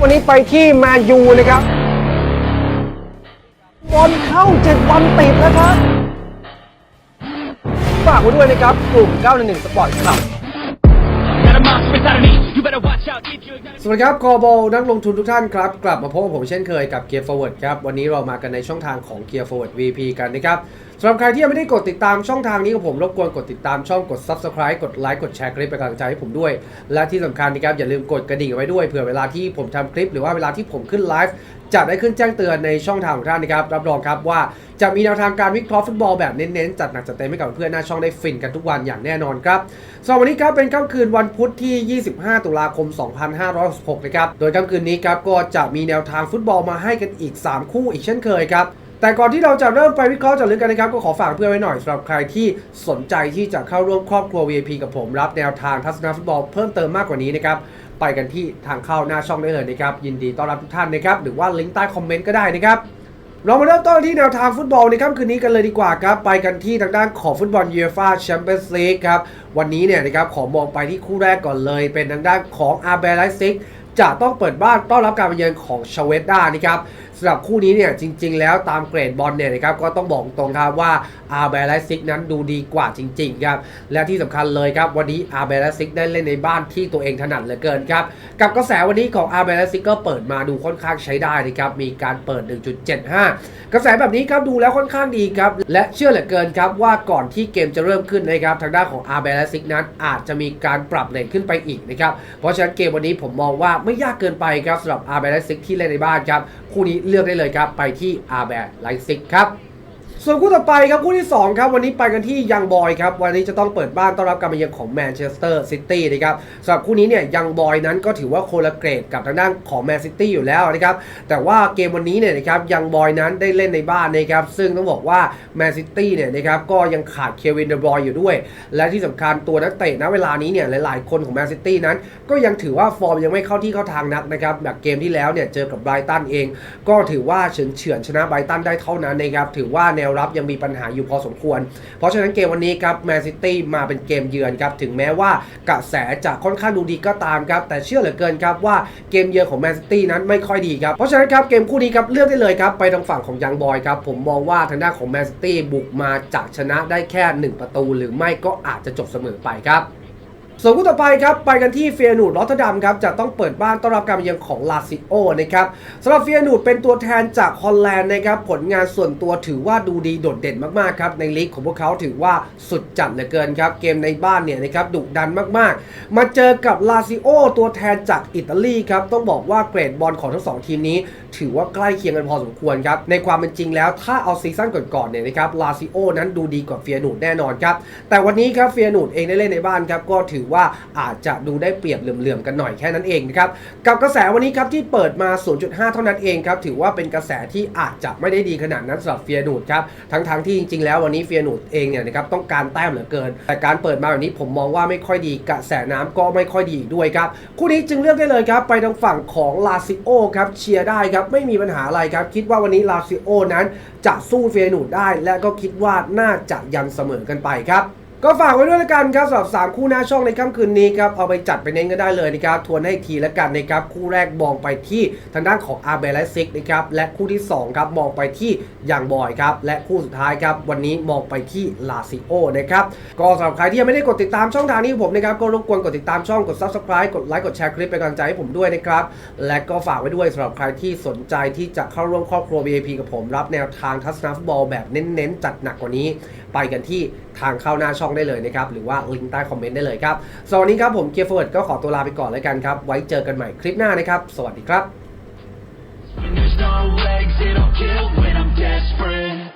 วันนี้ไปที่แมนยูนะครับบอลเข้าเจ็ดบอลติดแล้วครับฝากไว้ด้วยนะครับ กลุ่ม 911 สปอร์ตครับ สวัสดีครับ คอบอลนักลงทุนทุกท่านครับ กลับมาพบกับผมเช่นเคยกับ Gear Forward ครับ วันนี้เรามากันในช่องทางของ Gear Forward VP กันนะครับสำหรับใครที่ยังไม่ได้กดติดตามช่องทางนี้กับผม รบกวนกดติดตามช่องกด Subscribe กดไลค์กดแชร์คลิปเป็นกำลังใจให้ผมด้วย และที่สำคัญนะครับอย่าลืมกดกระดิ่งไว้ด้วยเผื่อเวลาที่ผมทำคลิป หรือว่าเวลาที่ผมขึ้นไลฟ์จะได้ขึ้นแจ้งเตือนในช่องทางของท่านนะครับรับรองครับว่าจะมีแนวทางการวิเคราะห์ฟุตบอลแบบเน้นๆจัดหนักจัดเต็มให้กับเพื่อนหน้าช่องได้ฟินกันทุกวันอย่างแน่นอนครับสำหรับวันนี้ครับเป็นค่ำคืนวันพุธที่ 25ตุลาคม 2566 นะครับ โดยค่ำคืนนี้ครับก็จะมีแนวทางฟุตบอลมาให้กันอีก 3 คู่อีกเช่นเคยครับแต่ก่อนที่เราจะเริ่มไปวิเคราะห์จาะลึกกันนะครับ ก็ขอฝากเพื่อนไว้หน่อยสำหรับใครที่สนใจที่จะเข้าร่วมครอบครัว VIP กับผม รับแนวทางทัศนฟุตบอลเพิ่มเติมมากกว่านี้นะครับ ไปกันที่ทางเข้าหน้าช่องได้เลยนะครับ ยินดีต้อนรับทุกท่านนะครับ หรือว่าลิงก์ใต้คอมเมนต์ก็ได้นะครับ เรามาเริ่มต้นที่แนวทางฟุตบอลในค่ำคืนนี้กันเลยดีกว่าครับ ไปกันที่ทางด้านของฟุตบอลยูเอฟ่าแชมเปี้ยนส์ลีกครับ วันนี้เนี่ยนะครับขอมองไปที่คู่แรกก่อนเลย เป็นทางด้านของอาร์เบลไลซิก จะต้องเปิดบ้านต้อนรับการมาเยือนของชเวด้านะครับสำหรับคู่นี้เนี่ยจริง ๆ แล้วตามเกรดบอลเนี่ยนะครับก็ต้องบอกตรงครับว่าอาร์เบลซิกนั้นดูดีกว่าจริงๆครับและที่สำคัญเลยครับวันนี้อาร์เบลซิกได้เล่นในบ้านที่ตัวเองถนัดเหลือเกินครับกับกระแสวันนี้ของอาร์เบลไลซิกก็เปิดมาดูค่อนข้างใช้ได้นะครับมีการเปิด 1.75 กระแสแบบนี้ครับดูแล้วค่อนข้างดีครับและเชื่อเหลือเกินครับว่าก่อนที่เกมจะเริ่มขึ้นนะครับทางด้านของอาร์เบลซิกนั้นอาจจะมีการปรับเลทขึ้นไปอีกนะครับเพราะฉะนั้นเกมวันนี้ผมมองว่าไม่ยากเกินไปครับสำหรับอาร์แบลซิกที่เล่นในบ้านครับคู่นี้เลือกได้เลยครับไปที่อาร์แบลซิกครับ ส่วนคู่ต่อไปครับคู่ที่ 2 ครับ วันนี้ไปกันที่ยังบอยครับ วันนี้จะต้องเปิดบ้านต้อนรับการมาเยือนของแมนเชสเตอร์ซิตี้นะครับสำหรับคู่นี้เนี่ยยังบอยนั้นก็ถือว่าโคละเกรดกับทางด้านของแมนซิตี้อยู่แล้วนะครับแต่ว่าเกมวันนี้เนี่ยนะครับยังบอยนั้นได้เล่นในบ้านนะครับซึ่งต้องบอกว่าแมนซิตี้เนี่ยนะครับก็ยังขาดเควินเดบรอยอยู่ด้วย และที่สำคัญตัวนักเตะณเวลานี้เนี่ยหลาย ๆ คนของแมนซิตี้นั้น ก็ยังถือว่าฟอร์มยังไม่เข้าที่เข้าทางนักนะครับแบบเกมที่แล้วเนี่ยเจอกับไบรตันเอง ก็ถือว่าเฉือนเฉือนชนะไบรตันได้เท่านั้นนะครับถือว่าแนวรับยังมีปัญหาอยู่พอสมควร เพราะฉะนั้นเกมวันนี้ครับแมนซิตี้มาเป็นเกมเยือนครับถึงแม้ว่ากระแสจะค่อนข้างดูดีก็ตามครับแต่เชื่อเหลือเกินครับว่าเกมเยือนของแมนซิตี้นั้นไม่ค่อยดีครับเพราะฉะนั้นครับเกมคู่นี้ครับเลือกได้เลยครับไปทางฝั่งของยังบอยครับผมมองว่าทางด้านของแมนซิตี้บุกมาจากชนะได้แค่ 1 ประตู หรือไม่ก็อาจจะจบเสมอไปครับ ส่วนคู่ต่อไปครับไปกันที่เฟียนูดรอตเตอร์ดัมครับจะต้องเปิดบ้านต้อนรับการมาเยือนของลาซิโอนะครับสำหรับเฟียนูดเป็นตัวแทนจากฮอลแลนด์นะครับผลงานส่วนตัวถือว่าดูดีโดดเด่นมากๆครับในลีกของพวกเขาถือว่าสุดจัดเหลือเกินครับเกมในบ้านเนี่ยนะครับดุดันมากๆ มาเจอกับลาซิโอตัวแทนจากอิตาลีครับต้องบอกว่าเกรดบอลของทั้งสองทีมนี้ ถือว่าใกล้เคียงกันพอสมควรครับในความเป็นจริงแล้วถ้าเอาซีซั่นก่อนๆเนี่ยนะครับลาซิโอนั้นดูดีกว่าเฟียนูดแน่นอนครับแต่วันนี้ครับเฟียนูดเองได้เล่นในบ้านครับก็ถือว่าอาจจะดูได้เปรียบเหลื่อมๆกันหน่อยแค่นั้นเองนะครับกับกระแสวันนี้ครับที่เปิดมา 0.5 เท่านั้นเองครับถือว่าเป็นกระแสที่อาจจะไม่ได้ดีขนาดนั้นสำหรับเฟียนูดครับทั้งๆที่จริงๆ แล้ววันนี้เฟียนูดเองเนี่ยนะครับต้องการแต้มเหลือเกิน แต่การเปิดมาแบบนี้ผมมองว่าไม่ค่อยดีกระแสน้ำก็ไม่ค่อยดีด้วยครับคู่นี้จึงเลือกได้เลยครับไปทางฝั่งของลาซิโอครับเชียร์ได้ครับไม่มีปัญหาอะไรครับคิดว่าวันนี้ลาซิโอนั้นจะสู้เฟียนูดได้ และก็คิดว่าน่าจะยันเสมอกันไปครับ ก็ฝากไว้ด้วยละกันครับสำหรับ3คู่หน้าช่องในค่ำคืนนี้ครับเอาไปจัดไปเน้นก็ได้เลยนะครับทวนให้ทีละกันนะครับคู่แรกมองไปที่ทางด้านของอาร์เบลและซิกนะครับและคู่ที่2ครับมองไปที่ยังบอยครับและคู่สุดท้ายครับวันนี้มองไปที่ลาซิโอนะครับก็สำหรับใครที่ยังไม่ได้กดติดตามช่องทางนี้ผมนะครับก็รบกวนกดติดตามช่องกด subscribe กดไลค์กดแชร์คลิปเป็นกำลังใจให้ผมด้วยนะครับและก็ฝากไว้ด้วยสำหรับใครที่สนใจที่จะเข้าร่วมครอบครัว VIP กับผมรับแนวทางทัศนฟุตบอลแบบเน้นๆจัดหนักกว่านี้ ไปกันที่ทางเข้าหน้าช่องได้เลยนะครับ หรือว่าลิงก์ใต้คอมเมนต์ได้เลยครับสำหรับวันนี้ครับผมเกียร์ฟอร์ดก็ขอตัวลาไปก่อนแล้วกันครับ ไว้เจอกันใหม่คลิปหน้านะครับ สวัสดีครับ When there's no exit, I'll kill when I'm desperate.